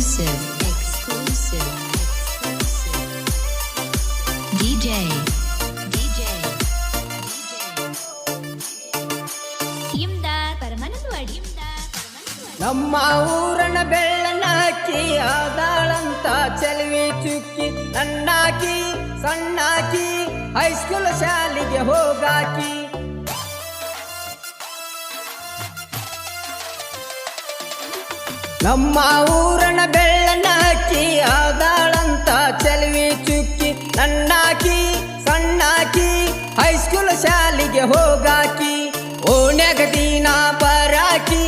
exclusive. Exclusive. DJ. DJ. ನಮ್ಮ ಊರಣ ಬೆಳ್ಳನಾಕಿ ಆದಾಳಂತ ಚುಕ್ಕಿ ನನ್ನಾಕಿ ಸಣ್ಣಾಕಿ high school ಶಾಲೆಗೆ ಹೋಗಾಕಿ ನಮ್ಮ ಊರನ ಬೆಳ್ಳನಾಕಿ ಆದಾಳಂತ ಚೆಲುವಿ ಚುಕ್ಕಿ, ನನ್ನಾಕಿ, ಸಣ್ಣಾಕಿ ಹೈಸ್ಕೂಲ್ ಶಾಲಿಗೆ ಹೋಗಾಕಿ, ಓಣ್ಯಾಗ ದಿನ ಪರಾಕಿ,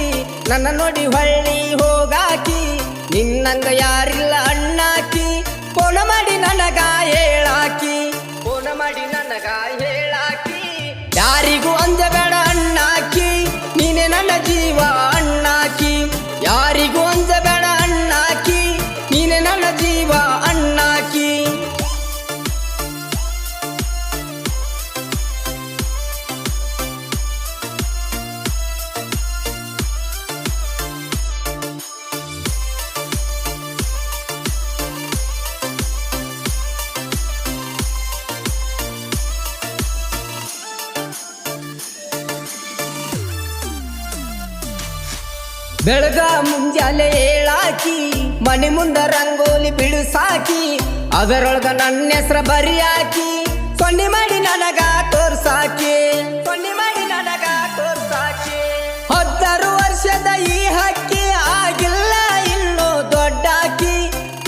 ನನ್ನ ನೋಡಿ ಹೊಳ್ಳಿ ಹೋಗಾಕಿ, ನಿನ್ನಂಗ ಯಾರಿಲ್ಲ ಅಣ್ಣಾಕಿ, ಫೋನ ಮಾಡಿ ನನಗ ಹೇಳಾಕಿ, ಫೋನ ಮಾಡಿ ನನಗ ಹೇಳಾಕಿ, ಯಾರಿಗೂ ಅಂಜಬೇಡ ಬೆಳಗ ಮುಂಜಾನೆ ಏಳಾಕಿ, ಮನೆ ಮುಂದ ರಂಗೋಲಿ ಬಿಡಿಸಾಕಿ, ಅದರೊಳಗ ನನ್ನ ಹೆಸ್ರ ಬರಿಯಾಕಿ, ಸೊನ್ನೆ ಮಾಡಿ ನನಗ ತೋರ್ಸಾಕಿ. ಸೊನ್ನೆ ಮಾಡಿ ನನಗ ತೋರ್ಸಾಕಿ ಹತ್ತಾರು ವರ್ಷದ ಈ ಹಕ್ಕಿ ಆಗಿಲ್ಲ, ಇನ್ನು ದೊಡ್ಡಾಕಿ.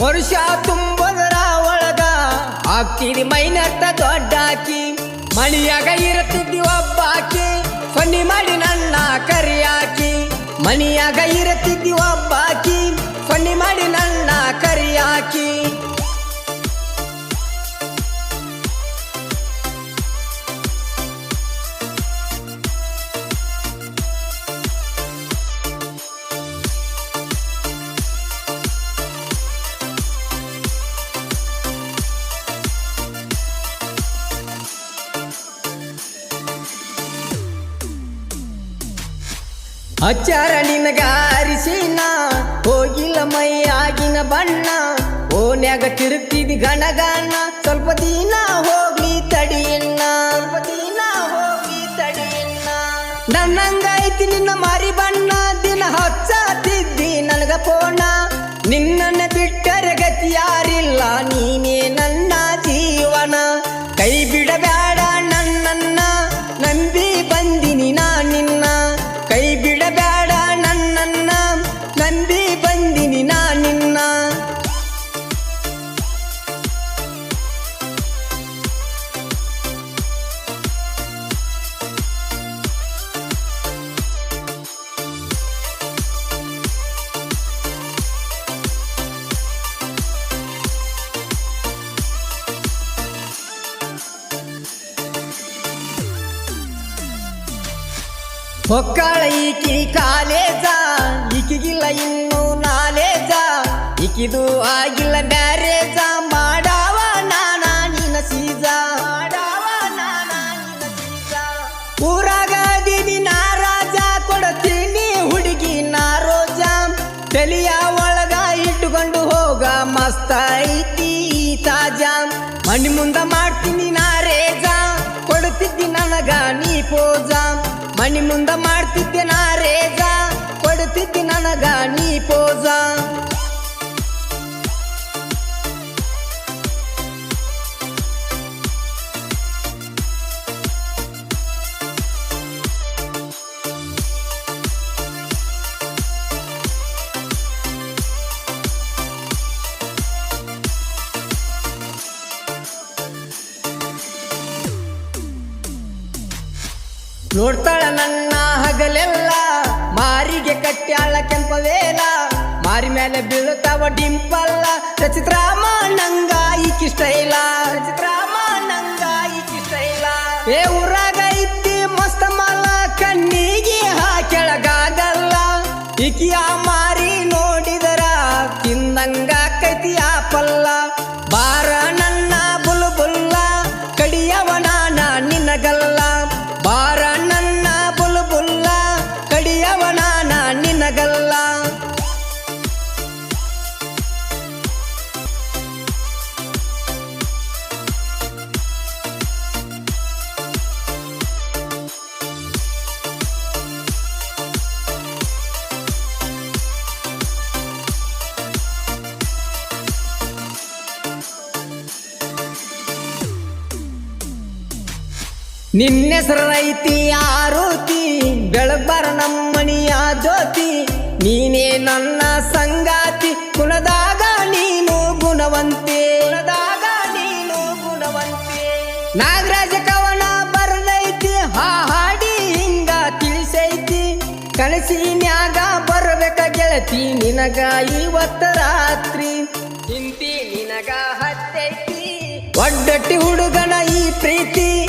ವರ್ಷ ತುಂಬೋದರ ಒಳಗ ಆಗ್ತಿದಿ ಮೈನತ್ತ ದೊಡ್ಡಾಕಿ. ಮಣಿಯಾಗ ಇರುತ್ತಿದ್ದಿ ಒಬ್ಬಾಕಿ, ಸೊನ್ನೆ ಮಾಡಿ ನನ್ನ ಕರಿಯಾಕಿ ಮಣಿಯಾಗ ಇರುತ್ತಿದ್ದಿ ಒಬ್ಬಾಕಿ. ಅಚ್ಚಾರ ಗಾರಿಸಿನ ಹೋಗಿಲ್ಲ ಮೈ ಆಗಿನ ಬಣ್ಣ ಓನ್ಯಾಗ ತಿರುಗ್ತಿದಿ ಗಣಗಣ ಸ್ವಲ್ಪ ದಿನ ಹೊಕ್ಕಳ ಈಕಿ ಕಾಲೇಜ, ಈಕಿಗಿಲ್ಲ ಇನ್ನು ನಾಲೇಜ. ಈಕಿದು ಆಗಿಲ್ಲ ಮ್ಯಾರೇಜ, ಮಾಡಾವ ನಾನ ನಿನ್ನ ಸೀಜ ಮಾಡಾವ ನಾನ ನಿನ್ನ ಸೀಜ ಊರಾಗ ದೀನಿ ನಾರಾಜ ಕೊಡತೀನಿ ಹುಡುಗಿ ನಾರೋಜ ತಲಿಯ ಒಳಗ ಇಟ್ಟುಕೊಂಡು ಹೋಗ ಮಸ್ತ ಮಣಿ ಮುಂದ ಮಾಡ್ತಿದ್ದೆ ನಾರೇಜ ಕೊಡ್ತಿದ್ದೆ ನನಗ ನೀ ಪೋಜ. ನೋಡ್ತಾಳ ನನ್ನ ಹಗಲೆಲ್ಲ. ಮಾರಿಗೆ ಕಟ್ಟ್ಯಾಳ ಕೆಂಪವೇಲ ಮಾರಿ ಮೇಲೆ ಬೀಳುತ್ತಾವ ಡಿಂಪಲ್ಲ. ರಚಿತ್ರಾಮ ನಂಗ ಈಕಿಷ್ಟ ಇಲ್ಲ. ರಚಿತ್ರಾಮ ನಂಗ ಈಕಿಷ್ಟ ಇಲ್ಲ. ಏ ಊರಾಗ ಐತಿ ಮಸ್ತ ಮಲ್ಲ ಕಣ್ಣಿಗೆ ಹಾಕೆಳಗಾಗಲ್ಲ ಈಕಿಯ ನಿನ್ನೆಸರೈತಿ ಆರೋತಿ ಬೆಳಬಾರ ನಮ್ಮನಿಯ ಜ್ಯೋತಿ. ನೀನೇ ನನ್ನ ಸಂಗಾತಿ ಗುಣದಾಗ ನೀನು ಗುಣವಂತೆ. ಗುಣದಾಗ ನೀನು ಗುಣವಂತೆ. ನಾಗರಾಜ ಕವನ ಬರದೈತಿ, ಹಾ ಹಾಡಿ ಹಿಂಗ ತಿಳಿಸೈತಿ. ಕನಸಿನ್ಯಾಗ ಬರಬೇಕ ಗೆಳತಿ, ನಿನಗ ಇವತ್ತ ರಾತ್ರಿ. ನಿನಗ ಹತ್ತೈತಿ. ಒಡ್ಡಟ್ಟಿ ಹುಡುಗನ ಈ ಪ್ರೀತಿ.